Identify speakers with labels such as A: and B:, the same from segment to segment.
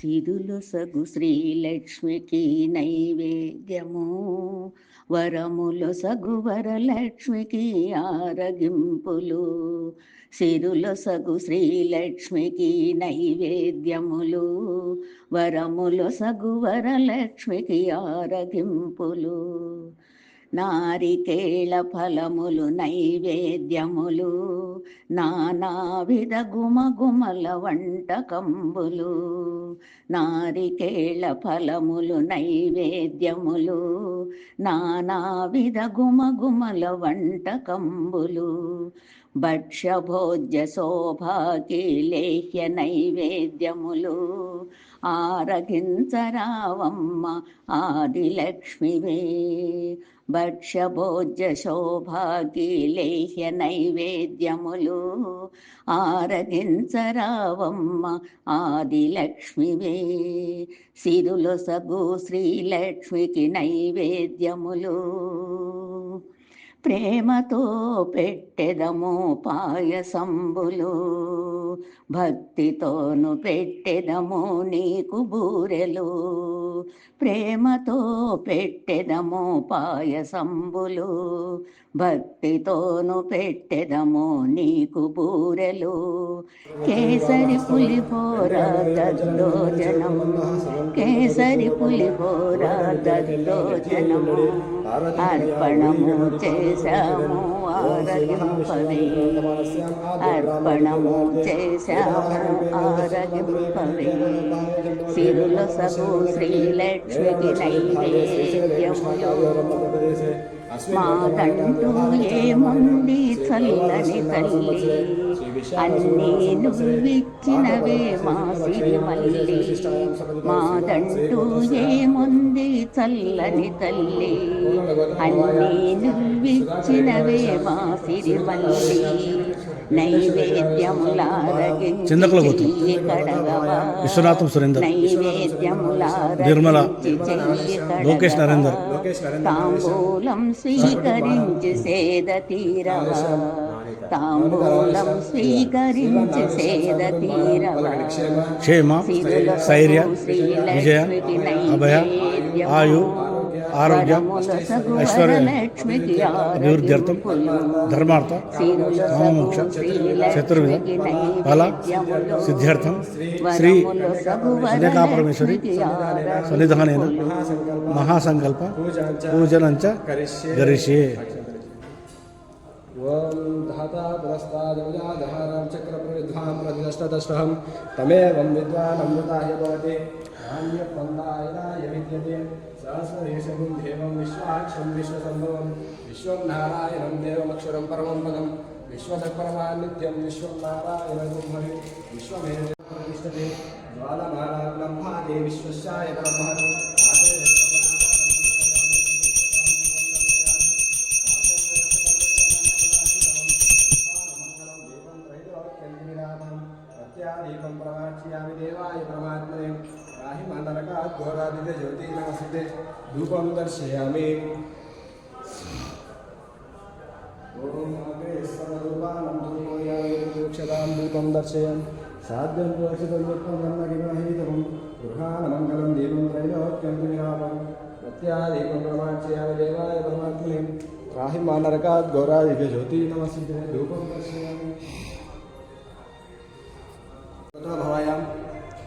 A: సిరులు సగు శ్రీలక్ష్మికి నైవేద్యము. వరములు సగు వరలక్ష్మికి ఆరగింపులు. సిరులు సగు శ్రీలక్ష్మికి నైవేద్యములు. వరములు సగు వరలక్ష్మికి ఆరగింపులు. నారికేళ ఫలములు నైవేద్యములు నానావిధ గుమగుమల వంటకంబులు నారికేళ ఫలములు నైవేద్యములు నానావిధ గుమగుమల వంటకంబులు భక్ష్యభోజ్య శోభాకి లేహ్య నైవేద్యములు ఆరగించరావమ్మ ఆదిలక్ష్మివే. భక్ష్యభోజ్య శోభాగీలేహ్య నైవేద్యములు ఆరగించరావమ్మ ఆదిలక్ష్మివే. సిరులు సగు శ్రీలక్ష్మికి నైవేద్యములు ప్రేమతో పెట్టెదము పాయసంబులు. భక్తితోను పెట్టెదము నీకు బూరెలు. ప్రేమతో పెట్టెదము పాయసంబులు. భక్తితోను పెట్టెదము నీకు బూరెలు. కేసరి పులిహోర దద్దోజనం కేసరి పులిహోర దద్దోజనము అర్పణము చేశాము ఆరగింపవే అర్పణము చేశాము ఆరగింపవే సిరుల సభు శ్రీలక్ష్మికి నైవేద్యములు మాదంటూ ఏముంది చల్లని తల్లి? అన్నీ నువ్విచ్చినవే మా సిరిమల్లి మాదంటూ ఏముంది చల్లని తల్లి? అన్నీ నువ్విచ్చినవే మా సిరిమల్లి
B: విశ్వనాథం సురేందర్. నిర్మల. లోకేష్. నరేందర్.
A: తాంబూలం స్వీకరించి సేద తీరవా? తాంబూలం స్వీకరించి సేద తీరవా?
B: క్షేమ స్థైర్య విజయ అభయ ఆయు ఆరోగ్య ఐశ్వర్య అభివృద్ధ్యర్థం ధర్మార్థ కామమోక్ష చతుర్విధ ఫల సిద్ధ్యర్థం శ్రీ కన్యకాపరమేశ్వరి సన్నిధానేన మహాసంకల్ప పూజనంచ గరిష్యే
C: ఓం ధాతా పురస్తాదముజాధారం చక్రప్రవిద్వాం ప్రతిదష్టదష్టహం తమేవం విద్వానమృతాయ భవతి నాణ్యపందాయనాయ విద్యతే సహస్రదేశం దేవం విశ్వాక్షం విశ్వసంభవం విశ్వం నారాయణం దేవమక్షరం పరమం పదం విశ్వదపరమానిత్యం విశ్వం నారాయణం బ్రహ్మణి విశ్వమే ప్రతిష్టతే జ్వాలమాలాగ్నం బ్రహ్మాదే విశ్వశాయ బ్రహ్మణి सत्यादीकं प्रमाच्यामि देवाय परमात्मने राहि माण्डरकात् घोरादित्यज्योति नमस्ते धूपं दर्शयामि ॐ अग्रेश्वररूपाणं धूमोयाक्षदां धूपं दर्शयन् साध्यं रक्षितं ब्रह्मगिमहितमं गृहानमङ्गलं देवं त्रैलोक्यं विरामं सत्यादीकं प्रमाच्यामि देवाय परमात्मने राहि माण्डरकात् घोरादित्यज्योति नमस्ते धूपं दर्शयामि तत्र भवायां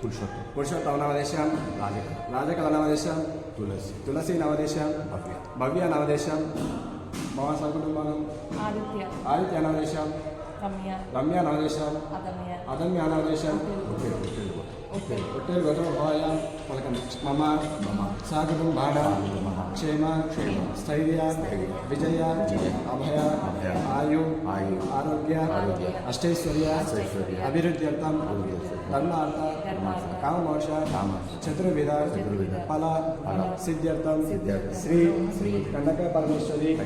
D: पुरुषोत्तम
C: पुरुषोत्तमनामदेशां
D: राजक
C: राजकलानामदेशां
D: तुलसी
C: तुलसीनामदेशां
D: भव्या
C: भव्यानामदेशां मम
E: सकुटुम्बानाम्
C: आदित्य
E: आदित्यानामदेशां
C: रम्या रम्यानामदेशां अदम्यानामदेशां
D: होटेल्
C: वटोभायां फलकं मम
D: मम
C: स्वागतं
D: बाडा
C: क्षेम
D: क्षेम
C: स्थैर्या विजया अभय आयु
D: आयु
C: आरोग्य अष्टैश्वर्या अभिवृद्ध्यर्थं धर्मार्थ
D: कामोष
C: चतुर्विध फल सिद्ध्यर्थं श्री
D: कण्डकपरमेश्वरी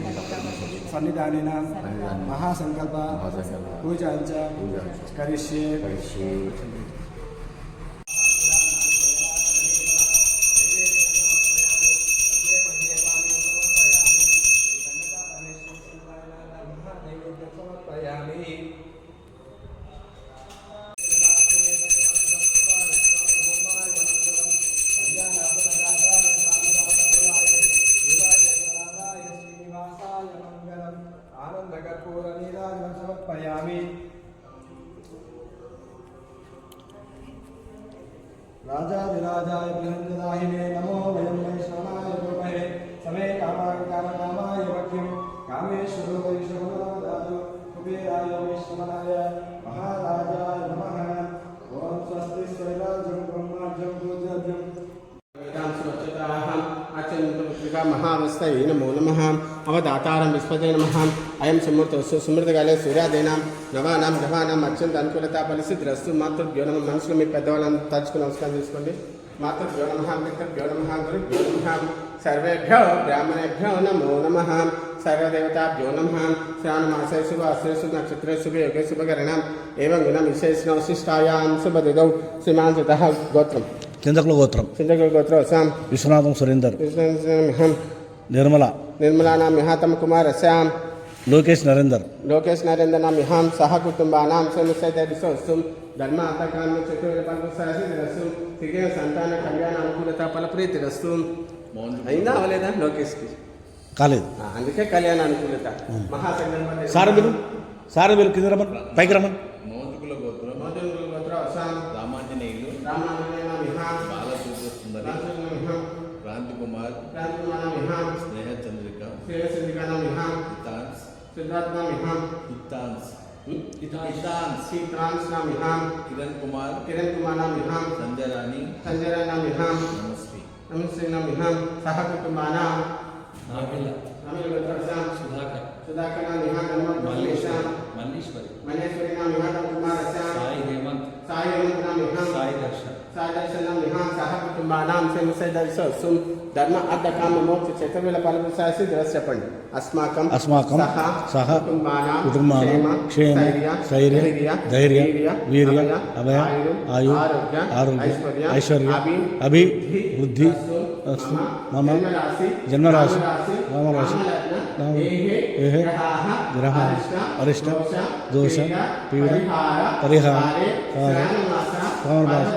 C: सन्निधानेन महासङ्कल्प पूजाञ्च करिष्ये
D: पयामी
C: राजा विराजाय बृहन्दाहिने नमो वयं वैष्णवाय गुरुमहे समे कामां कामकामाय वक्यं कामेश्वरो वैष्णवराजाय कुबेराय वैष्णवाय महाराजाय नमः ॐ स्वस्ति शैलाजं ब्रह्मार्जं पूज्यं
E: स्वच्छताः अचन्तम् శ్రీదుర్గా మహావస్థయే నమో నమ. అవధాతారం విస్పతే నమ. అయం సుమృతస్సు సుమృతకాలే సూర్యాదీనాం. నవానాం గ్రహాణం అత్యంత అనుకూలత పరిస్థితిరస్తు మాతృభ్యో నమ. మనుషులు మీ పెద్దవాళ్ళని తలుచుకుని నమస్కారం తీసుకోండి మాతృభ్యో నమ మిత్రభ్యో నమ గురుభ్యో సర్వేభ్యో బ్రాహ్మణేభ్యో నమో నమ. సర్వదేవతాభ్యో నమ. శ్రావణమాసే శుభ అశ్రేషు నక్షత్ర శుభ యోగే శుభకరణం. ఏం గుణం విశేషణ విశిష్టాయాం శుభదిగౌ శ్రీమాన్ సుత గోత్రం.
B: కిందకుల గోత్రం.
E: చింతకుల గోత్రోత్సవం
B: విశ్వనాథం సురేందర్.
E: కృష్ణం
B: నిర్మల.
E: నిర్మలానాం మిహాతం కుమారస్యాం
B: లోకేష్ నరేందర్.
E: లోకేష్ నరేంద్రనాం మిహాం సహ కుటుంబానాం సముసైతరిసోస్తం ధర్మ పలుకు సరసిరస్సు తిరిగిన సంతాన కళ్యాణ అనుకూలత ఫలప్రీతిరస్సు అయిందా అవలేదా లోకేష్కి?
B: కాలేదు.
E: ఆ, అందుకే కళ్యాణ అనుకూలత. మహాసంగం
B: సార్ మీరు? సార్ మీరు కింద రమ్మని పైకి రమ్మని.
D: మౌంతుకుల గోత్రం.
E: మోదనుల గోత్రోత్సవం
D: రామాంజనేయులు.
E: రామానుజనాం మిహాం क्रांति कुमार क्रांति चंद्रिका
F: सिद्धार्थ
E: नाम यहाँ
F: किरण
E: कुमार किरण कुमार नाम
F: यहाँ
E: संजय रानी संजय
F: रानी नाम
E: यहाँ नमस्ते। नमस्ते
F: नाम यहाँ
E: सह कुटुंबाना नामिला नामिला सुधाकर। सुधाकर దర్శోత్సం ధర్మ అర్ధ కామ మోక్ష చతుర్వేల పలుకు సాసి ద్రస్ చెప్పండి. అస్మాకం
B: అస్మాకం సహ
E: కుటుంబానాం?
B: కుటుంబానాం? క్షేమ స్థైర్య ధైర్య వీర్య అభయ ఆయు ఆరోగ్య ఐశ్వర్య అభి వృద్ధి అస్తు మమ జన్మరాశి రామరాశి ఏహే గ్రహ అరిష్ట దోష పీడ పరిహార పౌర్ణమాస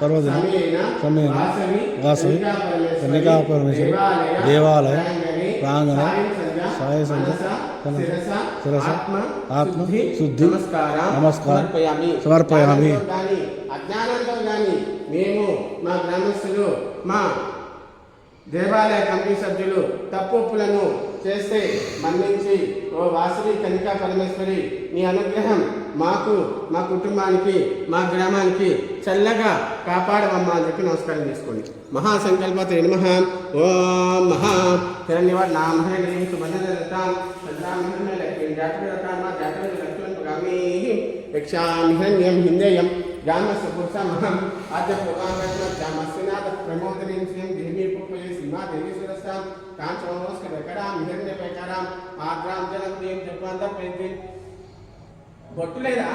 B: పర్వదిన సమయన వాసవి కన్యకా పరమేశ్వరి దేవాలయ ప్రాంగణ సాయ సంధ్య శిరస ఆత్మ శుద్ధి నమస్కారం సమర్పయామి
E: అజ్ఞానంతో కానీ మేము మా గ్రామస్తులు మా దేవాలయ కమిటీ సభ్యులు తప్పులను చేస్తే మన్నించి ఓ వాసవి కనికా పరమేశ్వరి నీ అనుగ్రహం మాకు మా కుటుంబానికి మా గ్రామానికి చల్లగా కాపాడవమ్మా అని చెప్పి నమస్కారం చేసుకోండి మహాసంకల్ప నమ ఓం మహా తిరణివాడు నా మహిళ సద్రామహరణ లక్ష్మీ జాతరతాం మా జాతర లక్ష్మణ్ హిరణ్యం హిందేయం గ్రామస్య పురుషమహం ఆద్య పురాణస్నాథ ప్రమోదనీం శ్రీం దేవీ పుష్పయే సీమా దేవీ సురస్తాం కాంచనోస్క వెకరాం హిరణ్య పేకరాం ఆగ్రాం జలం దేం జపంత పేది బొట్టులేదా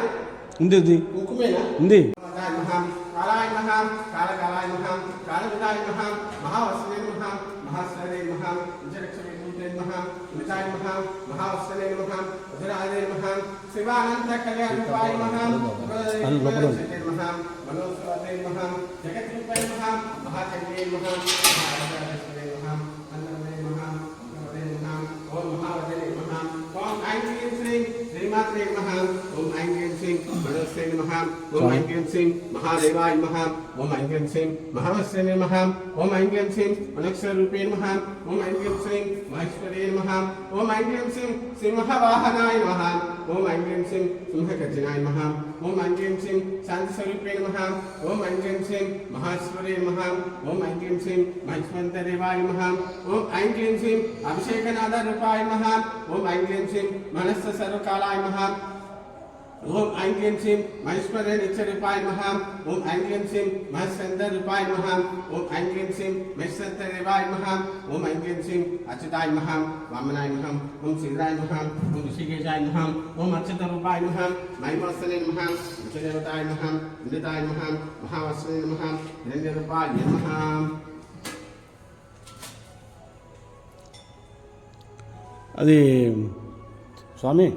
B: ఉంది ఉంది.
E: కుంకుమేనా
B: ఉంది.
E: కాలాయ మహాం కాలాయ మహాం కాలకాలాయ మహాం కాలవిదాయ మహాం మహావసనే మహాం మహాశ్వరే మహాం విజయలక్ష్మీ పూజే మహాం విజాయ మహాం మహావసనే మహాం వజ్రాయ మహాం శివానంద కళ్యాణాయ మహాం మహాం మనోస్వతే జగద్రూపాయ మహాచంద్రే మహాం శ్రీమాత్రే మహాం ఓం ఐం క్లీం శ్రీం మనోస్తే మహాం ఓం ఐం క్లీం శ్రీం మహాదేవాయ మహాం ఓం ఐం క్లీం శ్రీం మహావస్త్రే మహాం ఓం ఐం క్లీం శ్రీం మనక్షర రూపే మహాం ఓం ఐం శ్రీం మహేశ్వరే మహాం ఓం ఐం క్లీం శ్రీం సింహవాహనాయ మహాం ఓం ఐం క్లీం శ్రీం సింహగర్జనాయ మహాం ఓం ఐం క్లీం శ్రీం శాంతి స్వరూపే మహాం ఓం ఐం క్లీం శ్రీం మహాశ్వరే మహాం ఓం ఐం క్లీం శ్రీం మహేశ్వంతదేవాయ మహాం ఓం ఐం క్లీం శ్రీం అభిషేకనాథ రూపాయ మహాం ఓం ఐం క్లీం శ్రీం మనస్స సర్వకాలాయ మహాం ఓం ఐం క్లీం శ్రీం నిత్య రూపాయ మహాం. ఓం ఐం క్లీం శ్రీం మహస్కంద రూపాయ మహాం. ఓం ఐం క్లీం శ్రీం మహేశ్వంత దేవాయ మహాం. ఓం ఐం క్లీం శ్రీం అచ్యుతాయ మహాం. వామనాయ మహాం. ఓం శ్రీరాయ మహాం. ఓం ఋషికేశాయ మహాం. ఓం అచ్యుత రూపాయ మహాం. మహిమవత్సలే మహాం. విజయదేవతాయ మహాం. అమృతాయ మహాం. మహావత్సలే మహాం. హిరణ్య రూపాయ మహాం.
B: అది స్వామి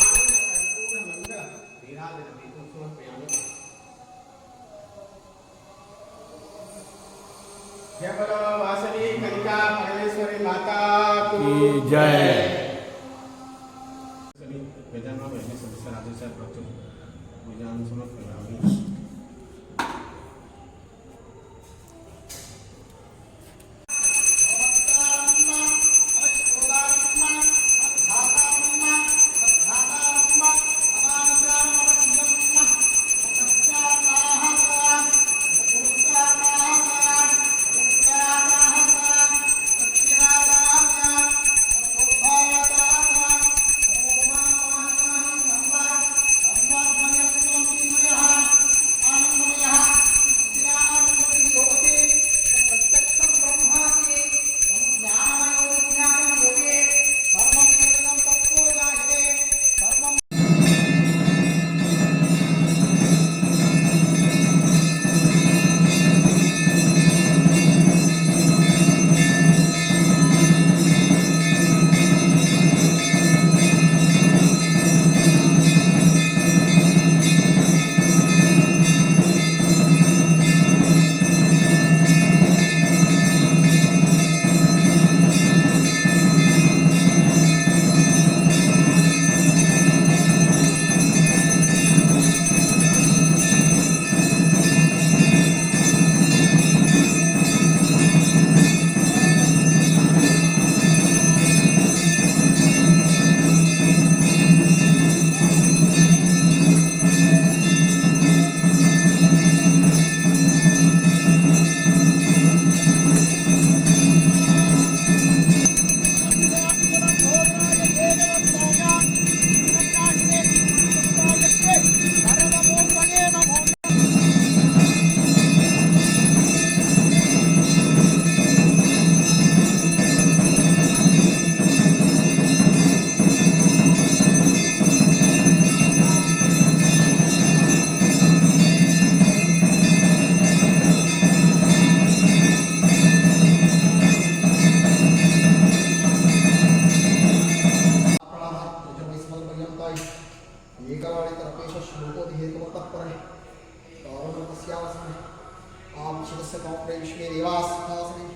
G: सत्यावसन है आप शिवस्य कौप्रे विश्वे देवास्तासने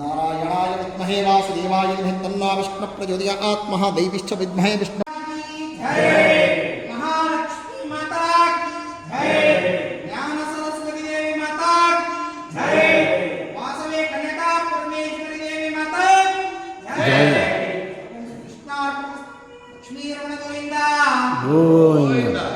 G: नारायणाय विद्महे वासुदेवाय धीमहि तन्ना विष्णु प्रचोदयात् महादैविश्च विद्महे विष्णु
E: Oh, yeah.